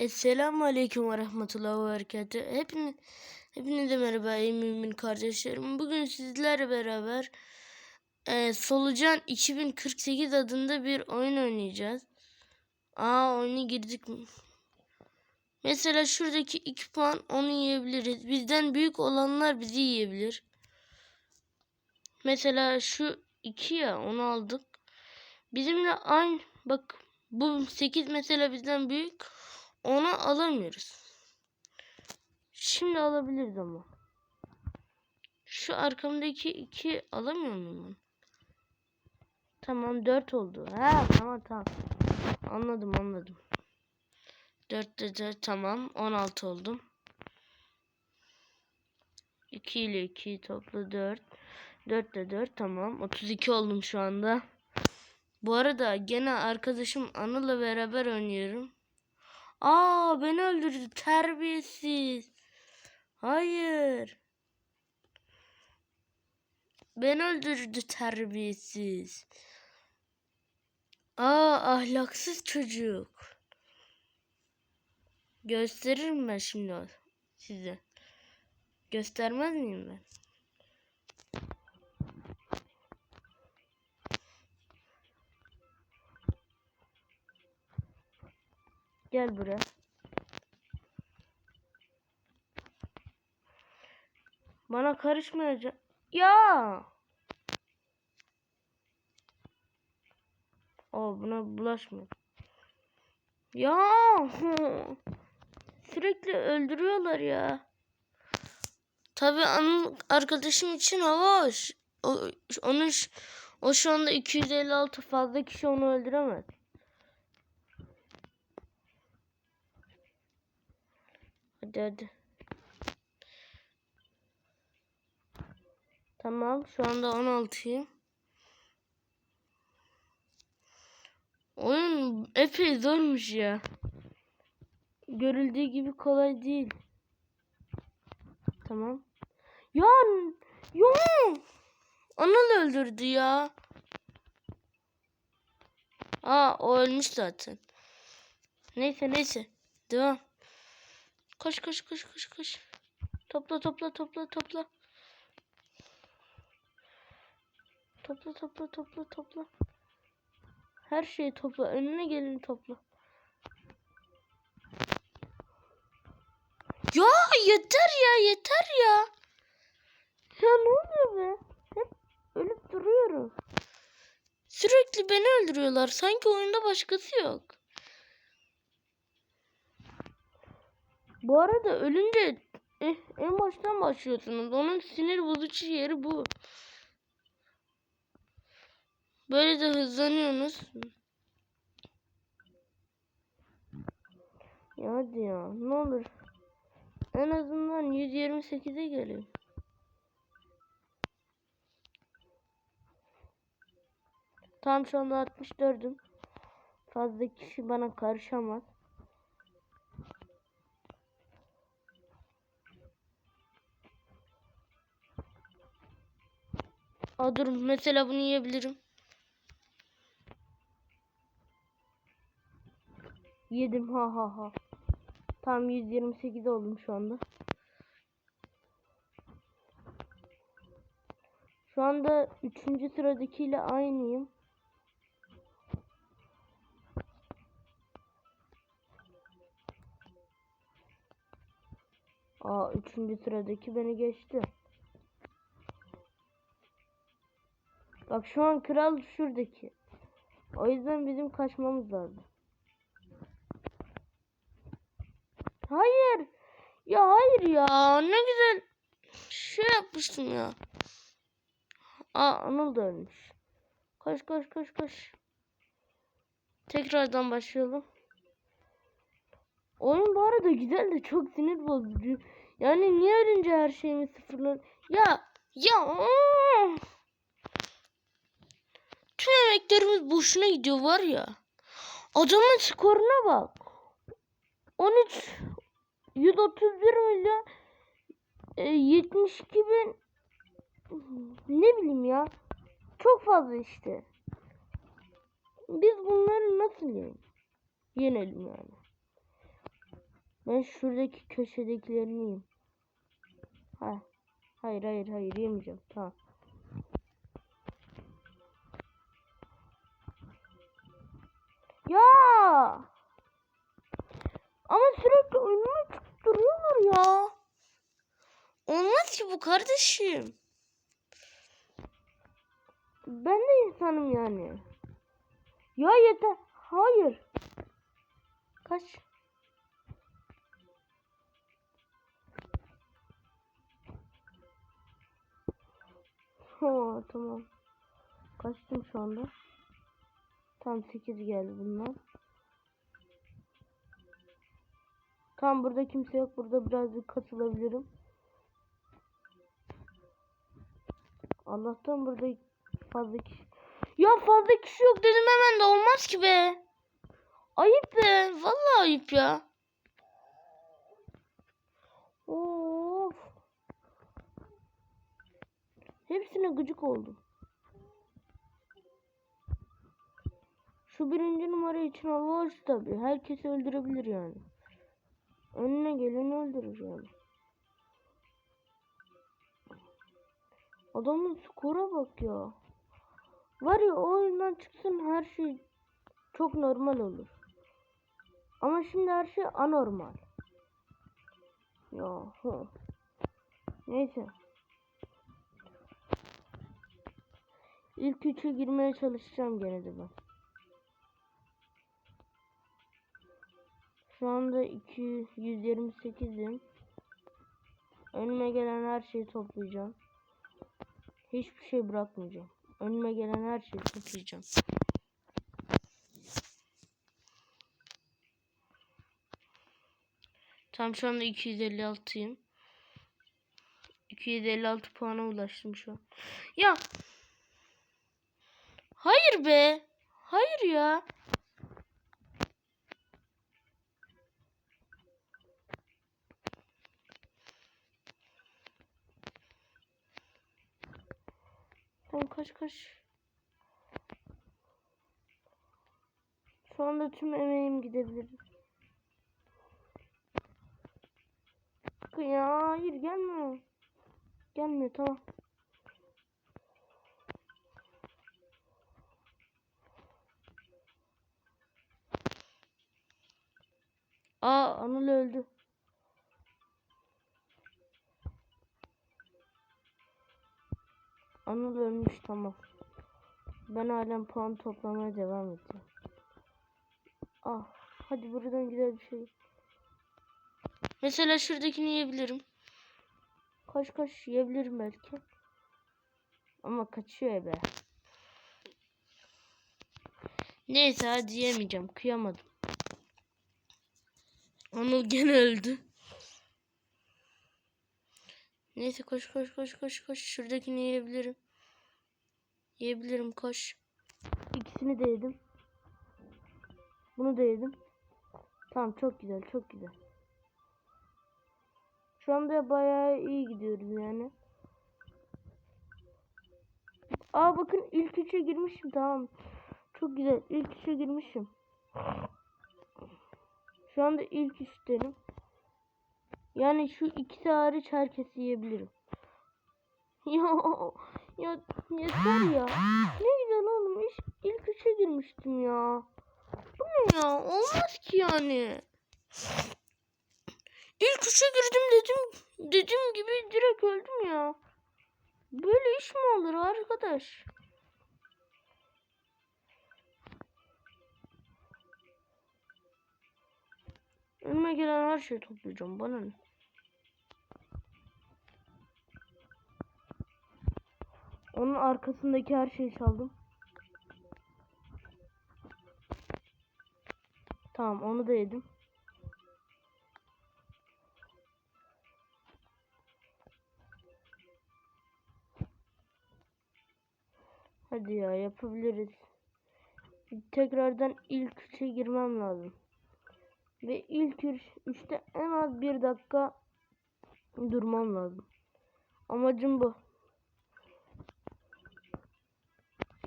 Esselamu Aleyküm ve Rahmetullahi ve Berekatuhu. Hepiniz, hepinize merhaba ey mümin kardeşlerim. Bugün sizlerle beraber e, Solucan 2048 adında bir oyun oynayacağız. Aa oyuna girdik mi? Mesela şuradaki 2 puan onu yiyebiliriz. Bizden büyük olanlar bizi yiyebilir. Mesela şu 2 ya onu aldık. Bizimle aynı bak bu 8 mesela bizden büyük. Onu alamıyoruz. Şimdi alabiliriz ama. Şu arkamdaki 2 alamıyor muyum? Tamam 4 oldu. Ha tamam tamam. Anladım anladım. 4 de 4 tamam 16 oldum. 2 ile 2 topla 4. 4 de 4 tamam. 32 oldum şu anda. Bu arada gene arkadaşım Anıl'la beraber oynuyorum. Aa beni öldürdü terbiyesiz. Hayır. Beni öldürdü terbiyesiz. Aa ahlaksız çocuk. Gösteririm ben şimdi size. Göstermez miyim ben? Gel buraya. Bana karışmayacak. Ya. O buna bulaşmıyor. Ya. Sürekli öldürüyorlar ya. Anın arkadaşım için hoş. O, onun o şu anda 256 fazla kişi onu öldüremez. Hadi. Tamam şu anda 16'yım. Oyun epey zormuş ya. Görüldüğü gibi kolay değil. Tamam. Ya ya Anıl öldürdü ya. Aa o ölmüş zaten. Neyse neyse. Devam. Koş koş koş koş koş. Topla topla topla topla. Topla topla topla topla. Her şeyi topla. Önüne geleni topla. Ya yeter ya yeter ya. Ya ne oluyor be? Hep ölüp duruyorum. Sürekli beni öldürüyorlar. Sanki oyunda başkası yok. Bu arada ölünce eh, en baştan başlıyorsunuz. Onun sinir bozucu yeri bu. Böyle de hızlanıyorsunuz. Ya hadi ya ne olur. En azından 128'e gelin. Tam şu anda 64'üm. Fazla kişi bana karışamaz. Aa, dur mesela bunu yiyebilirim. Yedim ha ha ha. Tam 128 oldum şu anda. Şu anda 3. sıradakiyle aynıyım. Aa 3. sıradaki beni geçti. Bak şu an kral şuradaki. O yüzden bizim kaçmamız lazım. Hayır. Ya hayır ya. Ne güzel şey yapmıştım ya. Aa Anıl da ölmüş. Koş koş koş koş. Tekrardan başlayalım. Oyun bu arada güzel de çok sinir bozucu. Yani niye ölünce her şeyimi sıfırlar? Ya ya. aa! Tüm emeklerimiz boşuna gidiyor var ya. Adamın skoruna bak. 13 131 milyon e, 72 bin ne bileyim ya. Çok fazla işte. Biz bunları nasıl yenelim? Yenelim yani. Ben şuradaki köşedekilerini yiyeyim. Ha. Hayır hayır hayır yemeyeceğim. Tamam. Ya! Ama sürekli önüme duruyorlar ya. Olmaz ki bu kardeşim. Ben de insanım yani. Ya yeter. Hayır. Kaç. Ha tamam. Kaçtım şu anda. Tam 8 geldi bundan. Tam burada kimse yok. Burada birazcık katılabilirim. Allah'tan burada fazla kişi. Ya fazla kişi yok dedim hemen de olmaz ki be. Ayıp be. Vallahi ayıp ya. Of. Hepsine gıcık oldum. Şu birinci numara için hoş tabi. Herkesi öldürebilir yani. Önüne geleni öldürür yani. Adamın skora bak ya. Var ya o oyundan çıksın her şey çok normal olur. Ama şimdi her şey anormal. Ya. Hı. Neyse. İlk üçe girmeye çalışacağım gene de ben. Şu anda 228'im. Önüme gelen her şeyi toplayacağım. Hiçbir şey bırakmayacağım. Önüme gelen her şeyi toplayacağım. Tam şu anda 256'yım. 256 puana ulaştım şu an. Ya. Hayır be. Hayır ya. Tamam kaç kaç. Şu anda tüm emeğim gidebilir. Ya hayır gelme. Gelmiyor tamam. Aa Anıl öldü. Anıl ölmüş tamam. Ben halen puan toplamaya devam edeceğim. Ah hadi buradan güzel bir şey. Mesela şuradakini yiyebilirim. Kaç kaç yiyebilirim belki. Ama kaçıyor be. Neyse hadi yemeyeceğim. Kıyamadım. Anıl gene öldü. Neyse koş koş koş koş koş. Şuradakini yiyebilirim. Yiyebilirim koş. İkisini de yedim. Bunu da yedim. Tamam çok güzel çok güzel. Şu anda bayağı iyi gidiyoruz yani. Aa bakın ilk üçe girmişim tamam. Çok güzel ilk üçe girmişim. Şu anda ilk üçtenim. Yani şu ikisi hariç herkesi yiyebilirim. Ya ya yeter ya. Ne güzel oğlum iş, ilk üçe girmiştim ya. Bu ne ya? Olmaz ki yani. İlk üçe girdim dedim. Dediğim gibi direkt öldüm ya. Böyle iş mi olur arkadaş? Önüme gelen her şeyi toplayacağım. Bana ne? Onun arkasındaki her şeyi çaldım. Tamam onu da yedim. Hadi ya yapabiliriz. Tekrardan ilk üçe girmem lazım. Ve ilk üç, üçte en az bir dakika durmam lazım. Amacım bu.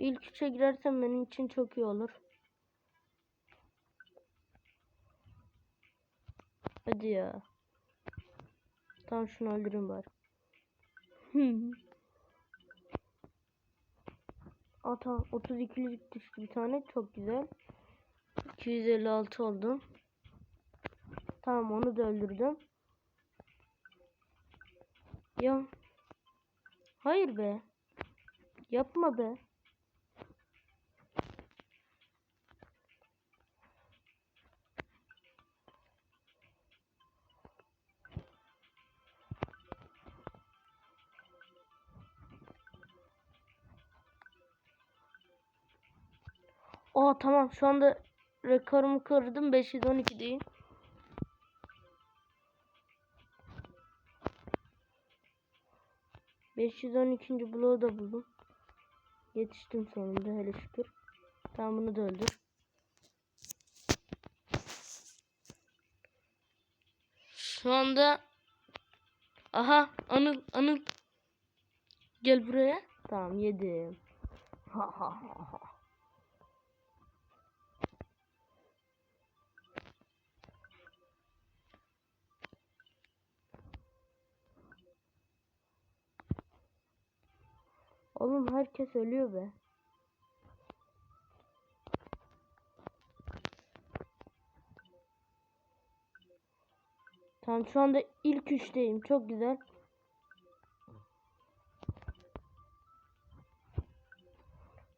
İlk üçe girersem benim için çok iyi olur. Hadi ya. Tamam şunu öldürün bari. Tamam 32'lik düştü bir tane çok güzel. 256 oldu. Tamam onu da öldürdüm. Ya. Hayır be. Yapma be. Tamam şu anda rekorumu kırdım 512 değil. ...512. bloğu da buldum. Yetiştim sonunda hele şükür. Tamam bunu da öldür. Şu anda... Aha Anıl Anıl. Gel buraya. Tamam yedim. Ha ha ha ha. Oğlum herkes ölüyor be. Tamam şu anda ilk üçteyim. Çok güzel.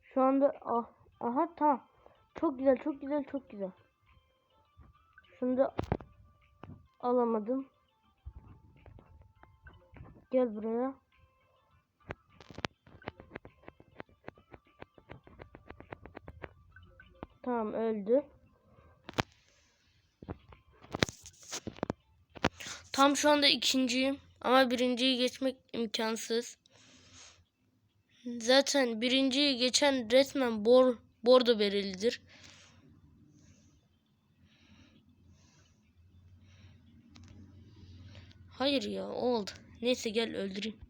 Şu anda ah, aha tamam. Çok güzel, çok güzel, çok güzel. Şunu da alamadım. Gel buraya. Tamam öldü. Tam şu anda ikinciyim. Ama birinciyi geçmek imkansız. Zaten birinciyi geçen resmen bor, bordo berelidir. Hayır ya oldu. Neyse gel öldüreyim.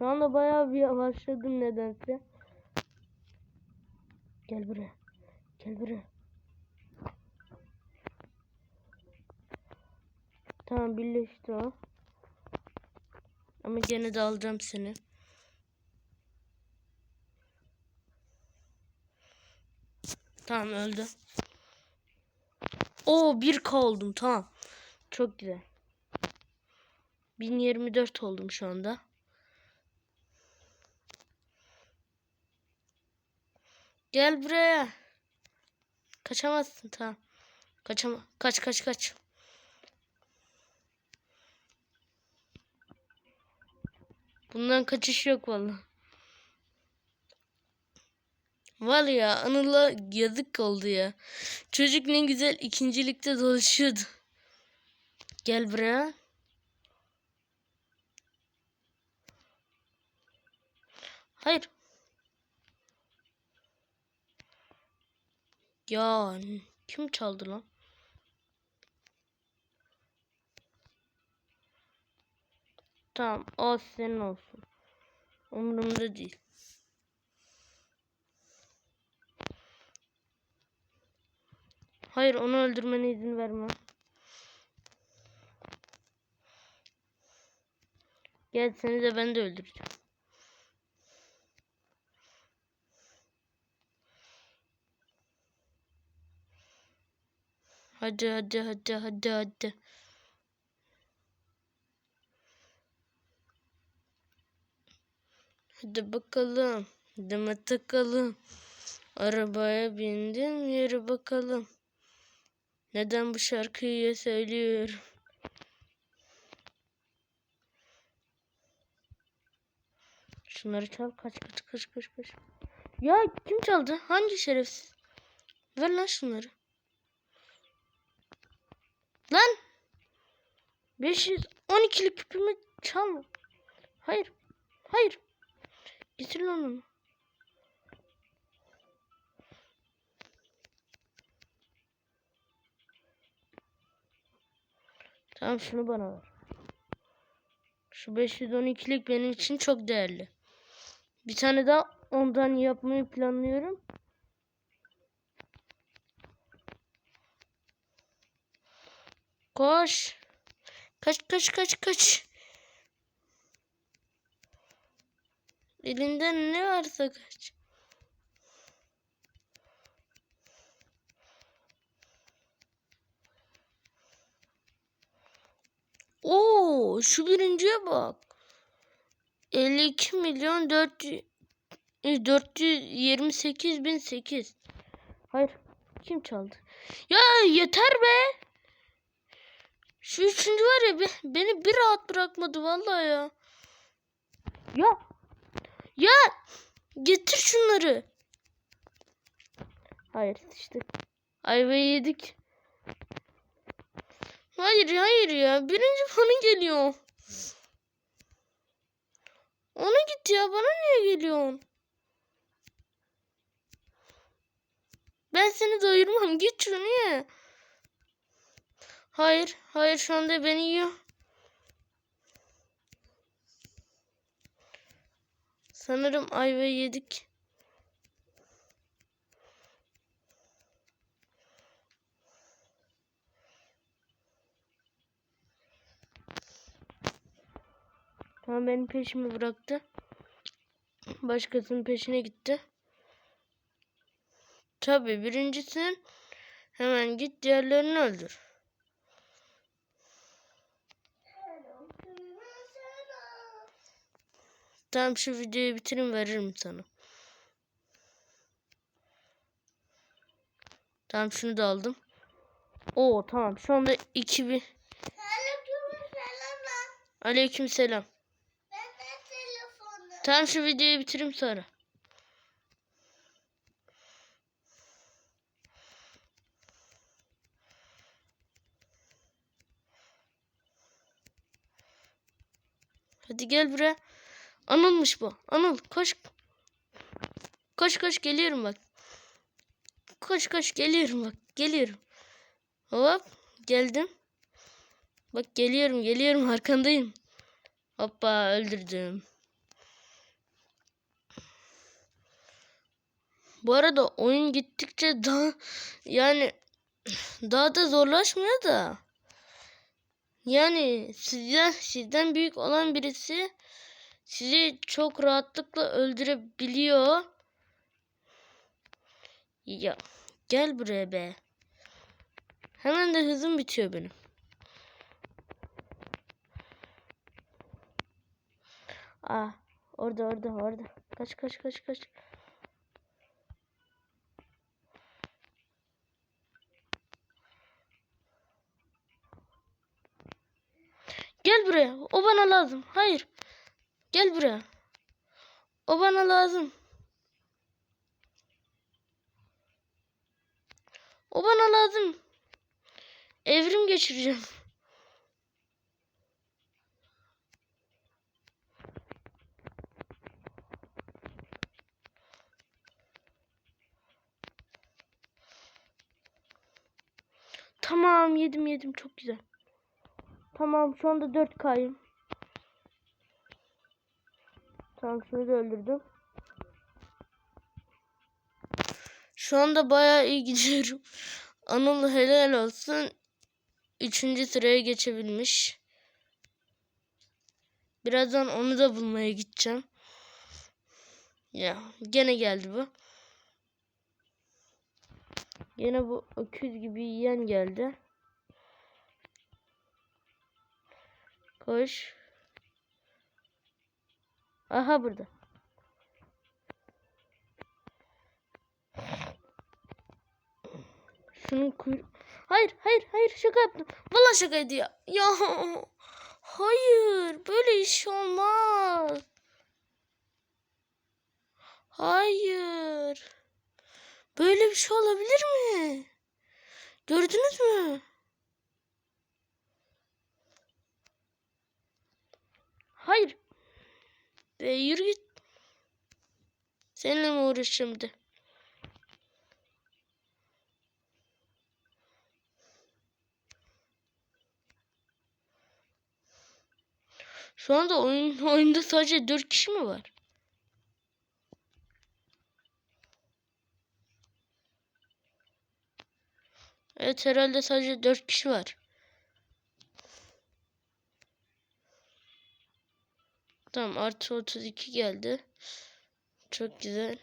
Şu anda bayağı bir yavaşladım nedense. Gel buraya. Gel buraya. Tamam birleşti o. Ama gene de alacağım seni. Tamam öldü. Oo 1K oldum tamam. Çok güzel. 1024 oldum şu anda. Gel buraya. Kaçamazsın tamam. Kaçama. Kaç kaç kaç. Bundan kaçış yok vallahi. Var ya Anıl'a yazık oldu ya. Çocuk ne güzel ikincilikte dolaşıyordu. Gel buraya. Hayır. Ya kim çaldı lan? Tamam o senin olsun. Umurumda değil. Hayır onu öldürmene izin vermem. Gel seni de ben de öldüreceğim. Hadi hadi hadi hadi hadi. Hadi bakalım. Deme takalım. Arabaya bindim yürü bakalım. Neden bu şarkıyı söylüyorum? Şunları çal kaç kaç kaç kaç kaç. Ya kim çaldı? Hangi şerefsiz? Ver lan şunları. Lan! 512'lik küpümü çalma. Hayır. Hayır. Getir lan onu. Tamam şunu bana ver. Şu 512'lik benim için çok değerli. Bir tane daha ondan yapmayı planlıyorum. Koş. Kaç kaç kaç kaç. Elinden ne varsa kaç. Oo, şu birinciye bak. 52 milyon 400 428 bin 8. Hayır. Kim çaldı? Ya yeter be. Şu üçüncü var ya be- beni bir rahat bırakmadı vallahi ya. Ya. Ya. Getir şunları. Hayır sıçtık. Ayvayı yedik. Hayır hayır ya. Birinci bana geliyor. Ona git ya. Bana niye geliyorsun? Ben seni doyurmam. Git şunu ye. Hayır. Hayır şu anda beni yiyor. Sanırım ayvayı yedik. Tamam benim peşimi bıraktı. Başkasının peşine gitti. Tabii birincisin. Hemen git diğerlerini öldür. Tamam şu videoyu bitirin veririm sana. Tamam şunu da aldım. Oo tamam şu anda 2000 Aleyküm selam. Tamam şu videoyu bitirim sonra. Hadi gel buraya. Anılmış bu. Anıl koş. Koş koş geliyorum bak. Koş koş geliyorum bak. Geliyorum. Hop geldim. Bak geliyorum geliyorum arkandayım. Hoppa öldürdüm. Bu arada oyun gittikçe daha yani daha da zorlaşmıyor da. Yani sizden sizden büyük olan birisi sizi çok rahatlıkla öldürebiliyor. Ya gel buraya be. Hemen de hızım bitiyor benim. Aa, orada orada orada. Kaç kaç kaç kaç. Gel buraya. O bana lazım. Hayır. Gel buraya. O bana lazım. O bana lazım. Evrim geçireceğim. Tamam yedim yedim çok güzel. Tamam şu anda 4K'yım. Tamam da öldürdüm. Şu anda bayağı iyi gidiyorum. Anıl helal olsun. Üçüncü sıraya geçebilmiş. Birazdan onu da bulmaya gideceğim. Ya gene geldi bu. Yine bu öküz gibi yiyen geldi. Koş. Aha burada. Şunun kuyruğu... Hayır, hayır, hayır şaka yaptım. Vallahi şakaydı ya. Ya hayır, böyle iş olmaz. Hayır. Böyle bir şey olabilir mi? Gördünüz mü? Hayır. Be yürü git. Seninle mi uğraş şimdi? Şu anda oyun, oyunda sadece 4 kişi mi var? Evet herhalde sadece 4 kişi var. Tamam artı 32 geldi. Çok güzel.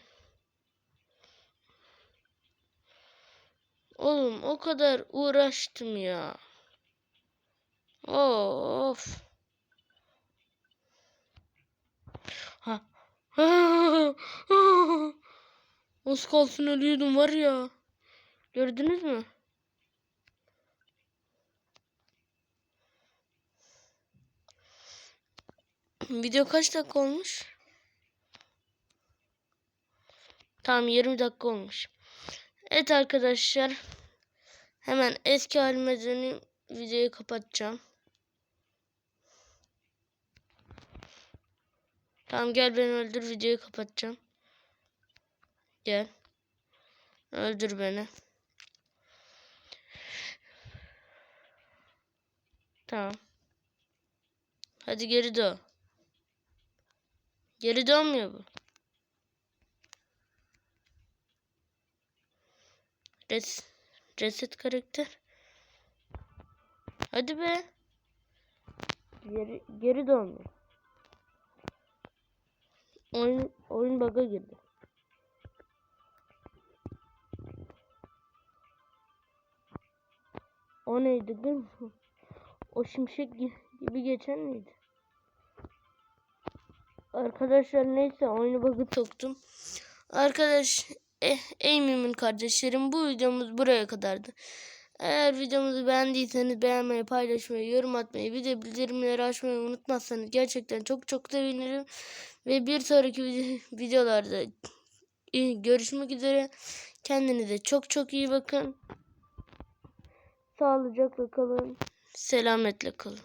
Oğlum o kadar uğraştım ya. Of. Ha. Az kalsın ölüyordum var ya. Gördünüz mü? Video kaç dakika olmuş? Tamam 20 dakika olmuş. Evet arkadaşlar. Hemen eski halime döneyim. Videoyu kapatacağım. Tamam gel beni öldür. Videoyu kapatacağım. Gel. Öldür beni. Tamam. Hadi geri dön. Geri dönmüyor bu. Res reset karakter. Hadi be. Geri, geri dönmüyor. Oyun, oyun bug'a girdi. O neydi değil mi? O şimşek gi- gibi geçen miydi? Arkadaşlar neyse oyunu bug'ı soktum. Arkadaş eh, mümin kardeşlerim bu videomuz buraya kadardı. Eğer videomuzu beğendiyseniz beğenmeyi, paylaşmayı, yorum atmayı, bir de bildirimleri açmayı unutmazsanız gerçekten çok çok sevinirim. Ve bir sonraki vide- videolarda görüşmek üzere. Kendinize çok çok iyi bakın. Sağlıcakla kalın. Selametle kalın.